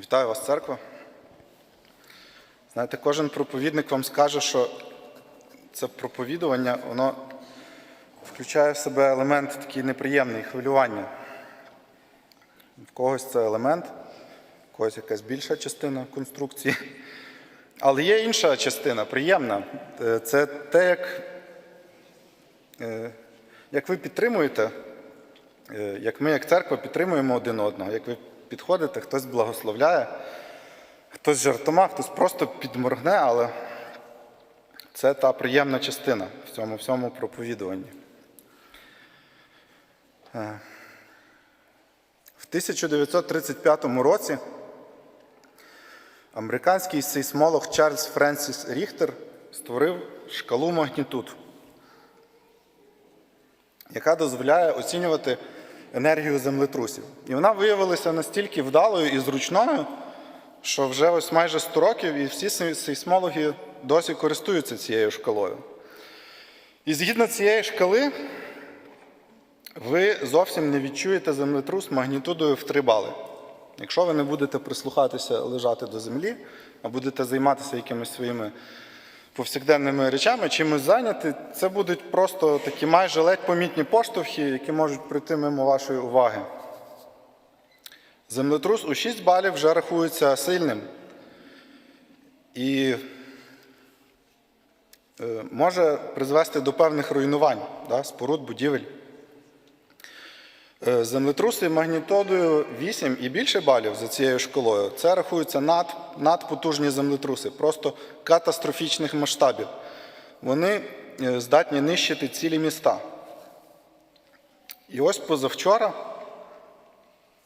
Вітаю вас, церква. Знаєте, кожен проповідник вам скаже, що це проповідування, воно включає в себе елемент такий неприємний хвилювання. В когось це елемент, в когось якась більша частина конструкції. Але є інша частина, приємна. Е, Це те, як, е, як ви підтримуєте, е, як ми, як церква, підтримуємо один одного, як ви підходите, хтось благословляє, хтось жартома, хтось просто підморгне, але це та приємна частина в цьому всьому проповідуванні. Е, В 1935 році американський сейсмолог Чарльз Френсіс Ріхтер створив шкалу магнітуд, яка дозволяє оцінювати енергію землетрусів. І вона виявилася настільки вдалою і зручною, що вже ось майже 100 років і всі сейсмологи досі користуються цією шкалою. І згідно цієї шкали, ви зовсім не відчуєте землетрус магнітудою в 3 бали. Якщо ви не будете прислухатися лежати до землі, а будете займатися якимись своїми повсякденними речами, чимось зайняти, це будуть просто такі майже ледь помітні поштовхи, які можуть прийти мимо вашої уваги. Землетрус у 6 балів вже рахується сильним і е, може призвести до певних руйнувань да, споруд, будівель. Е, Землетруси магнітудою 8 і більше балів за цією шкалою. Це рахуються над, надпотужні землетруси, просто катастрофічних масштабів. Вони е, здатні нищити цілі міста. І ось позавчора,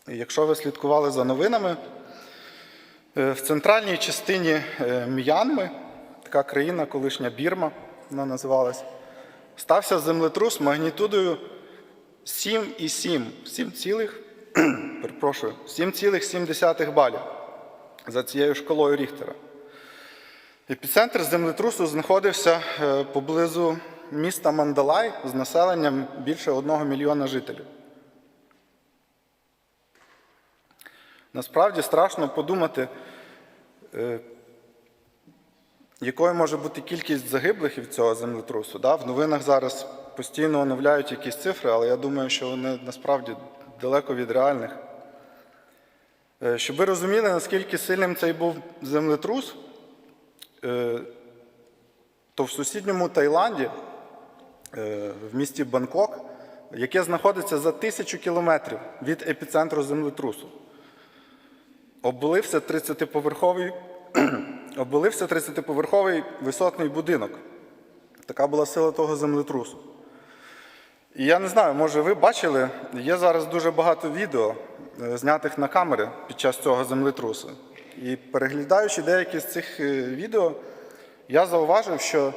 якщо ви слідкували за новинами, е, в центральній частині М'янми, така країна, колишня Бірма, вона називалась, стався землетрус магнітудою 7,7, 7 7,7 балів за цією шкалою Ріхтера. Епіцентр землетрусу знаходився е, поблизу міста Мандалай з населенням більше 1 мільйона жителів. Насправді страшно подумати, е, якою може бути кількість загиблих від цього землетрусу. Да? В новинах зараз постійно оновляють якісь цифри, але я думаю, що вони насправді далеко від реальних. Е, Щоб ви розуміли, наскільки сильним цей був землетрус, е, то в сусідньому Таїланді, е, в місті Бангкок, яке знаходиться за тисячу кілометрів від епіцентру землетрусу, обвалився 30-поверховий, обвалився 30-поверховий висотний будинок. Така була сила того землетрусу. І я не знаю, може ви бачили, є зараз дуже багато відео, е, знятих на камери під час цього землетрусу. І переглядаючи деякі з цих е, відео, я зауважив, що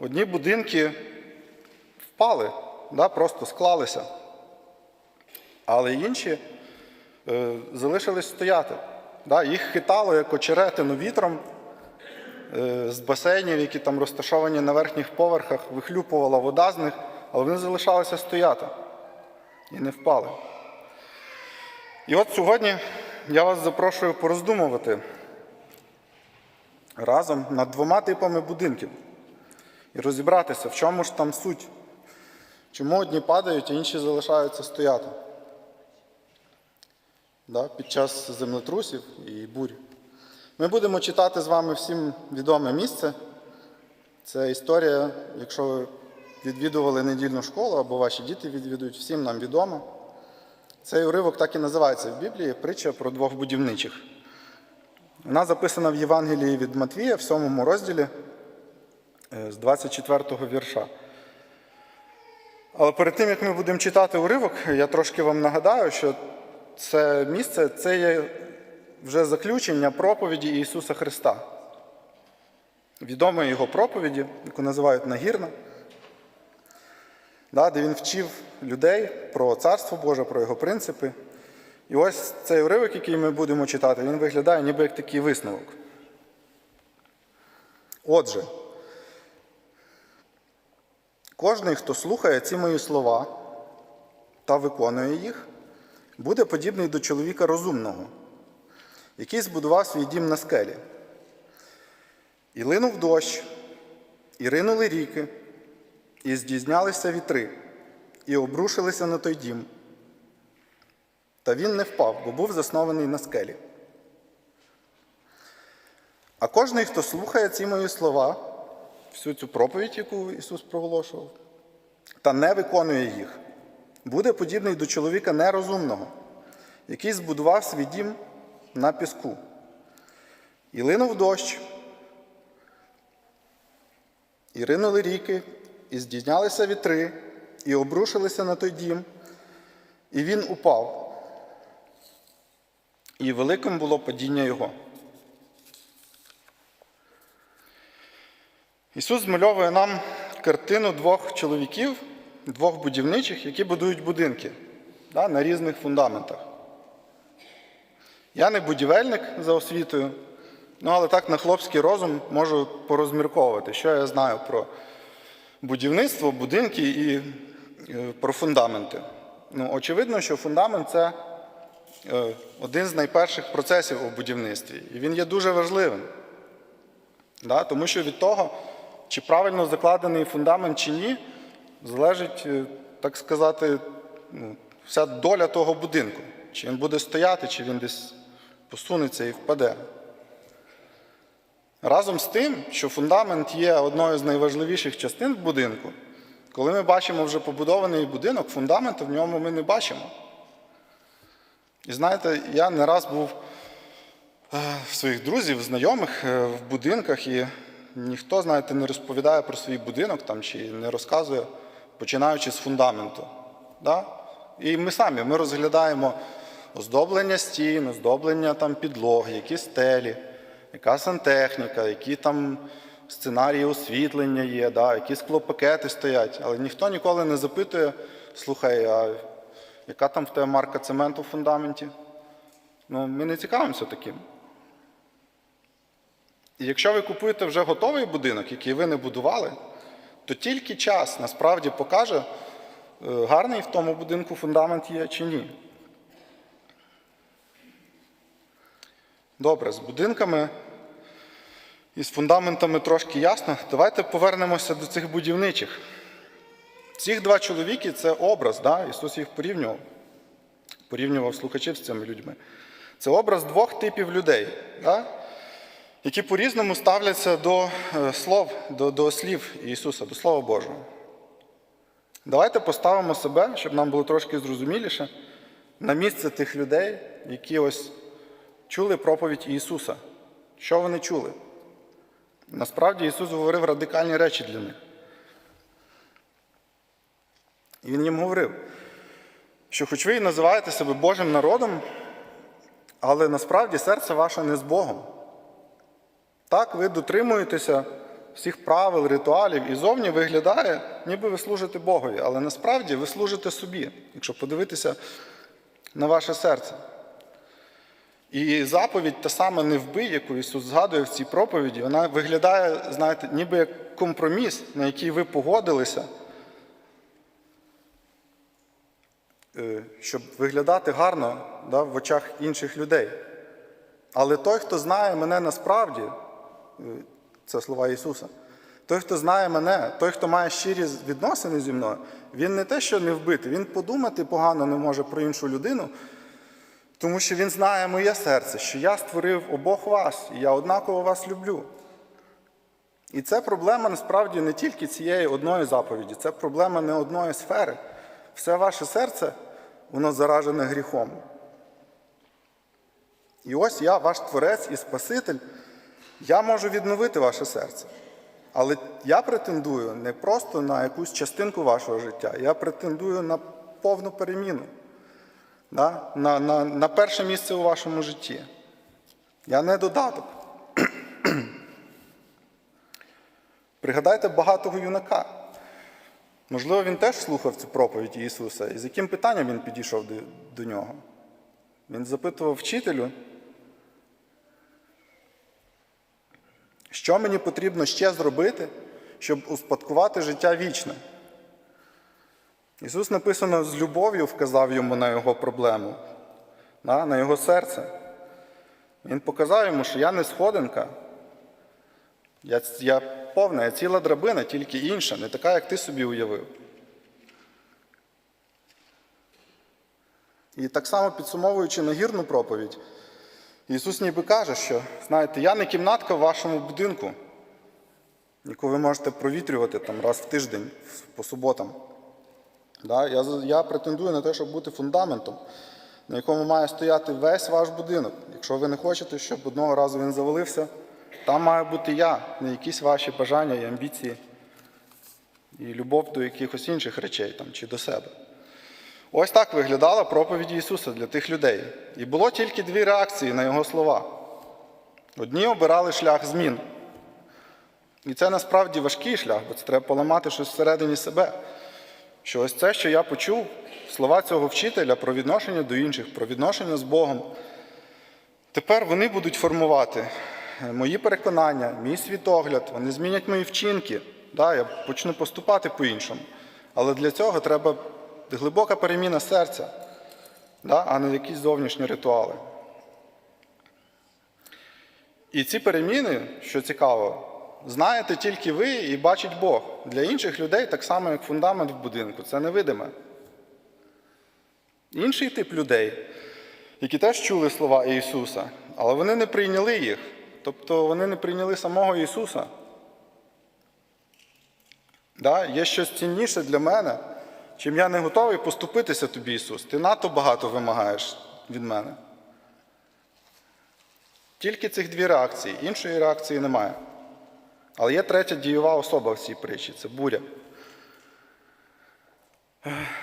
одні будинки впали, да, просто склалися, але інші е, залишились стояти. Да, їх хитало як очеретину вітром з басейнів, які там розташовані на верхніх поверхах, вихлюпувала вода з них, але вони залишалися стояти і не впали. І от сьогодні я вас запрошую пороздумувати разом над двома типами будинків і розібратися, в чому ж там суть, чому одні падають, а інші залишаються стояти да, під час землетрусів і бурь. Ми будемо читати з вами всім відоме місце. Це історія, якщо ви відвідували недільну школу або ваші діти відвідують, всім нам відомо. Цей уривок так і називається в Біблії притча про двох будівничих. Вона записана в Євангелії від Матвія в 7 розділі е, з 24 го вірша. Але перед тим, як ми будемо читати уривок, я трошки вам нагадаю, що це місце це є вже заключення проповіді Ісуса Христа. Відомої його проповіді, яку називають Нагірна, де він вчив людей про Царство Боже, про його принципи. І ось цей уривок, який ми будемо читати, він виглядає ніби як такий висновок. Отже, кожний, хто слухає ці мої слова та виконує їх, буде подібний до чоловіка розумного, який збудував свій дім на скелі. І линув дощ, і ринули ріки, і здійснялися вітри, і обрушилися на той дім. Та він не впав, бо був заснований на скелі. А кожний, хто слухає ці мої слова, всю цю проповідь, яку Ісус проголошував, та не виконує їх, буде подібний до чоловіка нерозумного, який збудував свій дім на піску. І линув дощ, і ринули ріки, і здійнялися вітри, і обрушилися на той дім, і він упав. І великим було падіння його. Ісус змальовує нам картину двох чоловіків, двох будівничих, які будують будинки да, на різних фундаментах. Я не будівельник за освітою, ну але так на хлопський розум можу порозмірковувати, що я знаю про будівництво, будинки і е, про фундаменти. Ну, очевидно, що фундамент це е, один з найперших процесів у будівництві, і він є дуже важливим. Да? Тому що від того, чи правильно закладений фундамент чи ні, залежить, е, так сказати, ну, вся доля того будинку. Чи він буде стояти, чи він десь посунеться і впаде. Разом з тим, що фундамент є одною з найважливіших частин будинку, коли ми бачимо вже побудований будинок, фундаменту в ньому ми не бачимо. І знаєте, я не раз був е, в своїх друзів, знайомих е, в будинках, і ніхто, знаєте, не розповідає про свій будинок там, чи не розказує, починаючи з фундаменту. Да? І ми самі ми розглядаємо оздоблення стін, оздоблення там, підлоги, які стелі, яка сантехніка, які там сценарії освітлення є, да? які склопакети стоять. Але ніхто ніколи не запитує, слухай, а яка там в тебе марка цементу в фундаменті? Ну, ми не цікавимося таким. І якщо ви купуєте вже готовий будинок, який ви не будували, то тільки час насправді покаже, е, гарний в тому будинку фундамент є чи ні. Добре, з будинками і з фундаментами трошки ясно. Давайте повернемося до цих будівничих. Ці два чоловіки це образ, да? Ісус їх порівнював, порівнював слухачів з цими людьми. Це образ двох типів людей, да? які по-різному ставляться до е, слов, до, до слів Ісуса, до Слова Божого. Давайте поставимо себе, щоб нам було трошки зрозуміліше, на місце тих людей, які ось чули проповідь Ісуса. Що вони чули? Насправді Ісус говорив радикальні речі для них. І Він їм говорив, що хоч ви і називаєте себе Божим народом, але насправді серце ваше не з Богом. Так, ви дотримуєтеся всіх правил, ритуалів, і зовні виглядає, ніби ви служите Богові, але насправді ви служите собі, якщо подивитися на ваше серце. І заповідь та сама не вбий, яку Ісус згадує в цій проповіді, вона виглядає, знаєте, ніби як компроміс, на який ви погодилися, е, щоб виглядати гарно да, в очах інших людей. Але той, хто знає мене насправді, е, це слова Ісуса, той, хто знає мене, той, хто має щирі відносини зі мною, він не те, що не вбити, він подумати погано не може про іншу людину, тому що він знає моє серце, що я створив обох вас, і я однаково вас люблю. І це проблема насправді не тільки цієї одної заповіді, це проблема не одної сфери. Все ваше серце, воно заражене гріхом. І ось я, ваш Творець і Спаситель, я можу відновити ваше серце. Але я претендую не просто на якусь частинку вашого життя, я претендую на повну переміну, да? на, на, на перше місце у вашому житті. Я не додаток. Пригадайте багатого юнака. Можливо, він теж слухав цю проповідь Ісуса. І з яким питанням він підійшов до, до нього? Він запитував вчителю, що мені потрібно ще зробити, щоб успадкувати життя вічне. Ісус написано з любов'ю вказав йому на його проблему, на його серце. Він показав йому, що я не сходинка. Я, я повна, я ціла драбина, тільки інша, не така, як ти собі уявив. І так само підсумовуючи нагірну проповідь, Ісус ніби каже, що, знаєте, я не кімнатка в вашому будинку, яку ви можете провітрювати там раз в тиждень по суботам. Да? Я, я претендую на те, щоб бути фундаментом, на якому має стояти весь ваш будинок. Якщо ви не хочете, щоб одного разу він завалився, там має бути я, не якісь ваші бажання і амбіції, і любов до якихось інших речей там, чи до себе. Ось так виглядала проповідь Ісуса для тих людей. І було тільки дві реакції на Його слова. Одні обирали шлях змін. І це насправді важкий шлях, бо це треба поламати щось всередині себе. Що ось це, що я почув, слова цього вчителя про відношення до інших, про відношення з Богом. Тепер вони будуть формувати е, мої переконання, мій світогляд, вони змінять мої вчинки. Да, я почну поступати по-іншому. Але для цього треба глибока переміна серця, да, а не якісь зовнішні ритуали. І ці переміни, що цікаво, знаєте тільки ви і бачить Бог. Для інших людей так само, як фундамент в будинку, це невидиме. Інший тип людей, які теж чули слова Ісуса, але вони не прийняли їх. Тобто вони не прийняли самого Ісуса. Да? Є щось цінніше для мене, чим я не готовий поступитися тобі, Ісус. Ти надто багато вимагаєш від мене. Тільки цих дві реакції, іншої реакції немає. Але є третя дієва особа в цій притчі це буря.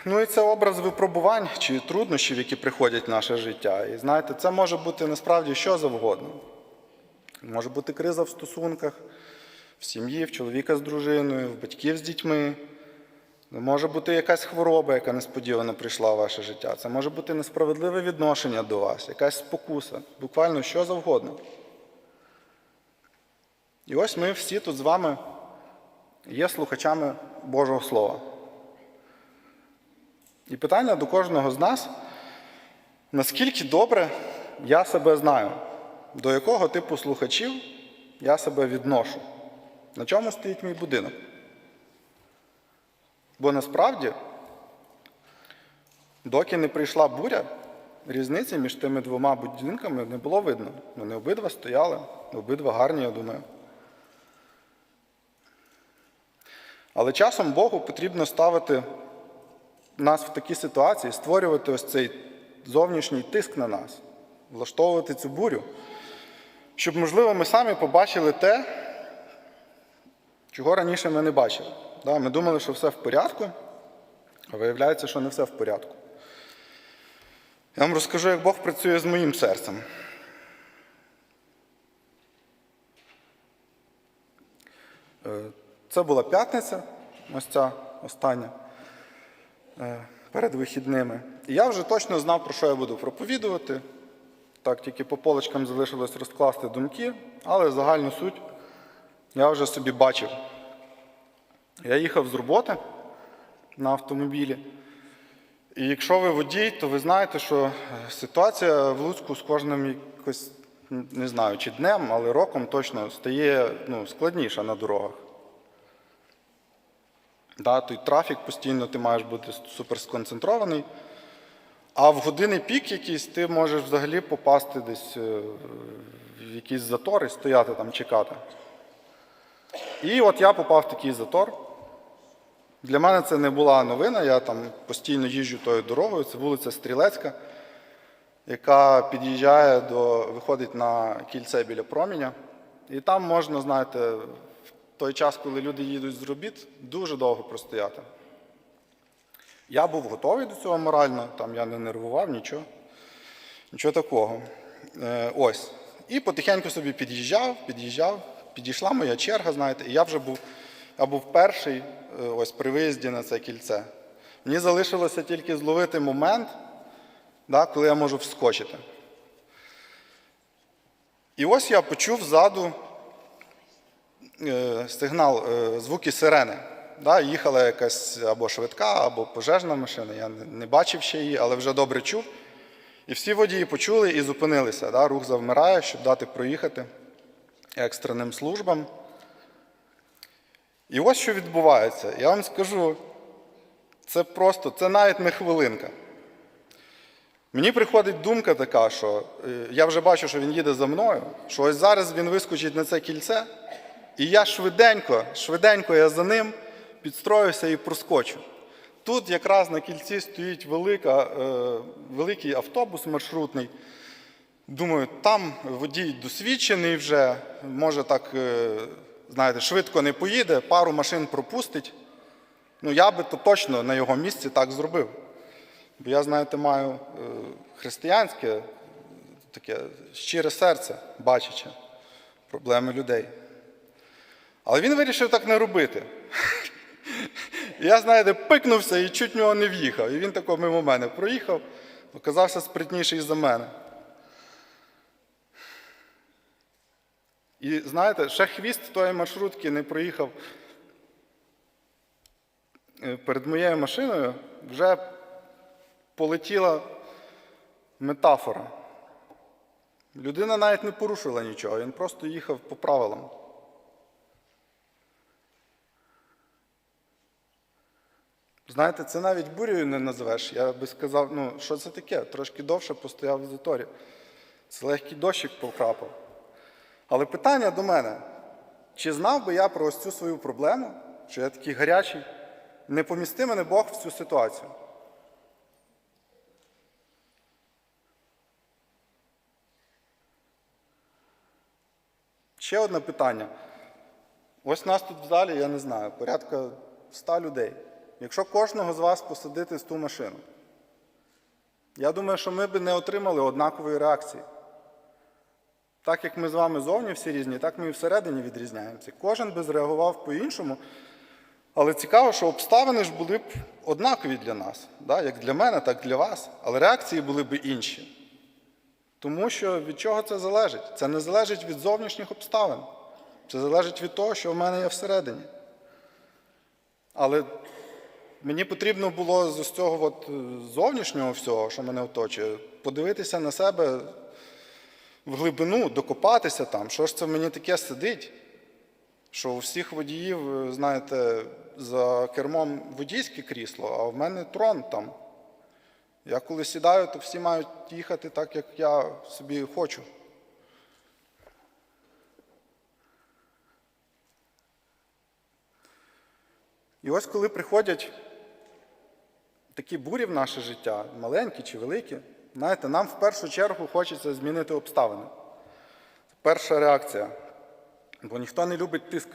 Ну і це образ випробувань чи труднощів, які приходять в наше життя. І знаєте, це може бути насправді що завгодно. Може бути криза в стосунках, в сім'ї, в чоловіка з дружиною, в батьків з дітьми. Може бути якась хвороба, яка несподівано прийшла в ваше життя. Це може бути несправедливе відношення до вас, якась спокуса, буквально що завгодно. І ось ми всі тут з вами є слухачами Божого Слова. І питання до кожного з нас, наскільки добре я себе знаю, до якого типу слухачів я себе відношу, на чому стоїть мій будинок. Бо насправді, доки не прийшла буря, різниці між тими двома будинками не було видно. Вони обидва стояли, обидва гарні, я думаю. Але часом Богу потрібно ставити нас в такі ситуації, створювати ось цей зовнішній тиск на нас, влаштовувати цю бурю, щоб, можливо, ми самі побачили те, чого раніше ми не бачили. Ми думали, що все в порядку, а виявляється, що не все в порядку. Я вам розкажу, як Бог працює з моїм серцем. Це була п'ятниця, ось ця остання, е, перед вихідними. І я вже точно знав, про що я буду проповідувати. Так, тільки по полочкам залишилось розкласти думки, але загальну суть я вже собі бачив. Я їхав з роботи на автомобілі. І якщо ви водій, то ви знаєте, що е, ситуація в Луцьку з кожним якось, не знаю, чи днем, але роком точно стає ну, складніша на дорогах. Да, той трафік постійно ти маєш бути супер сконцентрований. А в години пік якісь ти можеш взагалі попасти десь е, в якісь затори, стояти там, чекати. І от я попав в такий затор. Для мене це не була новина, я там постійно їжджу тою дорогою, це вулиця Стрілецька, яка під'їжджає до, виходить на кільце біля проміня. І там можна, знаєте, той час, коли люди їдуть з робіт, дуже довго простояти. Я був готовий до цього морально, там я не нервував, нічого. Нічого такого. Е, ось. І потихеньку собі під'їжджав, під'їжджав, підійшла моя черга, знаєте, і я вже був, я був перший е, ось при виїзді на це кільце. Мені залишилося тільки зловити момент, да, коли я можу вскочити. І ось я почув ззаду сигнал, е, звуки сирени. Да, їхала якась або швидка, або пожежна машина. Я не, не бачив ще її, але вже добре чув. І всі водії почули і зупинилися. Да? Рух завмирає, щоб дати проїхати екстреним службам. І ось що відбувається. Я вам скажу, це просто, це навіть не хвилинка. Мені приходить думка така, що е, я вже бачу, що він їде за мною, що ось зараз він вискочить на це кільце, і я швиденько, швиденько я за ним підстроюся і проскочу. Тут якраз на кільці стоїть велика, е, великий автобус маршрутний. Думаю, там водій досвідчений вже, може так, е, знаєте, швидко не поїде, пару машин пропустить. Ну, я би то точно на його місці так зробив. Бо я, знаєте, маю е, християнське, таке щире серце, бачаче проблеми людей. Але він вирішив так не робити. Я, знаєте, пикнувся і чуть в нього не в'їхав. І він тако мимо мене проїхав, оказався спритніший за мене. І знаєте, ще хвіст тої маршрутки не проїхав е, перед моєю машиною, вже полетіла метафора. Людина навіть не порушила нічого, він просто їхав по правилам. Знаєте, це навіть бурею не називеш. Я би сказав, ну, що це таке? Трошки довше постояв в заторі. Це легкий дощик покрапав. Але питання до мене: чи знав би я про ось цю свою проблему, що я такий гарячий? Не помісти мене Бог в цю ситуацію? Ще одне питання. Ось нас тут в залі, я не знаю, порядка 100 людей. Якщо кожного з вас посадити з ту машину, я думаю, що ми б не отримали однакової реакції. Так як ми з вами зовні всі різні, так ми і всередині відрізняємося. Кожен би зреагував по-іншому. Але цікаво, що обставини ж були б однакові для нас, да? як для мене, так і для вас. Але реакції були б інші. Тому що від чого це залежить? Це не залежить від зовнішніх обставин. Це залежить від того, що в мене є всередині. Але мені потрібно було з цього от е, зовнішнього всього, що мене оточує, подивитися на себе в глибину, докопатися там, що ж це мені таке сидить, що у всіх водіїв, е, знаєте, за кермом водійське крісло, а в мене трон там. Я коли сідаю, то всі мають їхати так, як я собі хочу. І ось коли приходять такі бурі в наше життя, маленькі чи великі, знаєте, нам в першу чергу хочеться змінити обставини. Перша реакція. Бо ніхто не любить тиск.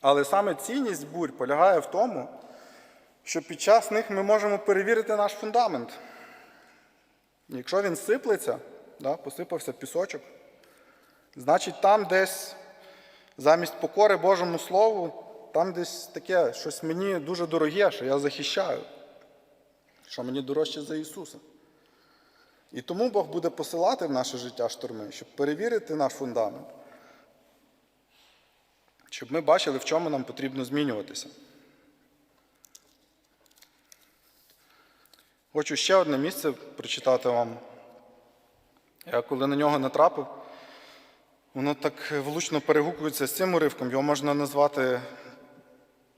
Але саме цінність бурь полягає в тому, що під час них ми можемо перевірити наш фундамент. Якщо він сиплеться, да, посипався пісочок, значить там десь замість покори Божому Слову, там десь таке щось мені дуже дороге, що я захищаю, що мені дорожче за Ісуса. І тому Бог буде посилати в наше життя шторми, щоб перевірити наш фундамент, щоб ми бачили, в чому нам потрібно змінюватися. Хочу ще одне місце прочитати вам. Я коли на нього натрапив, воно так влучно перегукується з цим уривком, його можна назвати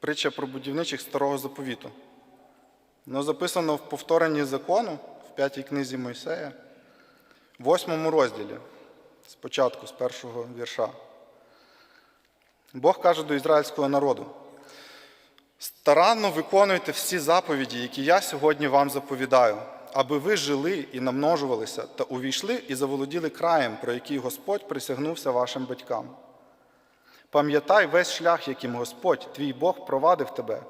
притча про будівничих старого заповіту. Воно записано в повторенні закону в п'ятій книзі Мойсея, в восьмому розділі, спочатку, з першого вірша. Бог каже до ізраїльського народу. Старанно виконуйте всі заповіді, які я сьогодні вам заповідаю, аби ви жили і намножувалися та увійшли і заволоділи краєм, про який Господь присягнувся вашим батькам. Пам'ятай весь шлях, яким Господь, твій Бог, провадив тебе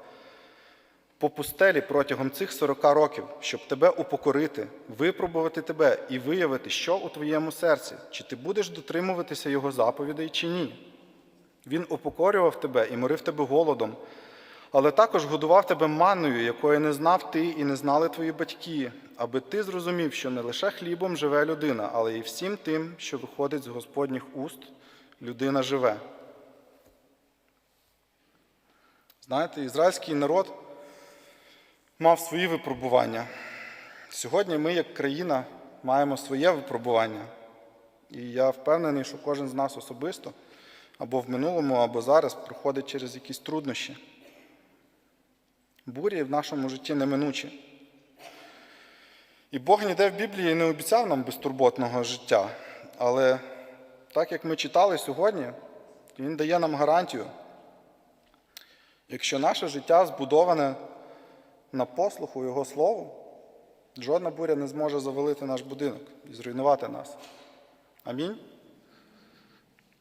по пустелі протягом цих сорока років, щоб тебе упокорити, випробувати тебе і виявити, що у твоєму серці, чи ти будеш дотримуватися Його заповідей, чи ні. Він упокорював тебе і морив тебе голодом, але також годував тебе манною, якої не знав ти і не знали твої батьки, аби ти зрозумів, що не лише хлібом живе людина, але й всім тим, що виходить з Господніх уст, людина живе. Знаєте, ізраїльський народ мав свої випробування. Сьогодні ми, як країна, маємо своє випробування. І я впевнений, що кожен з нас особисто або в минулому, або зараз проходить через якісь труднощі. Бурі в нашому житті неминучі. І Бог ніде в Біблії не обіцяв нам безтурботного життя. Але так як ми читали сьогодні, Він дає нам гарантію. Якщо наше життя збудоване на послуху Його Слову, жодна буря не зможе завалити наш будинок і зруйнувати нас. Амінь.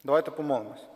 Давайте помолимось.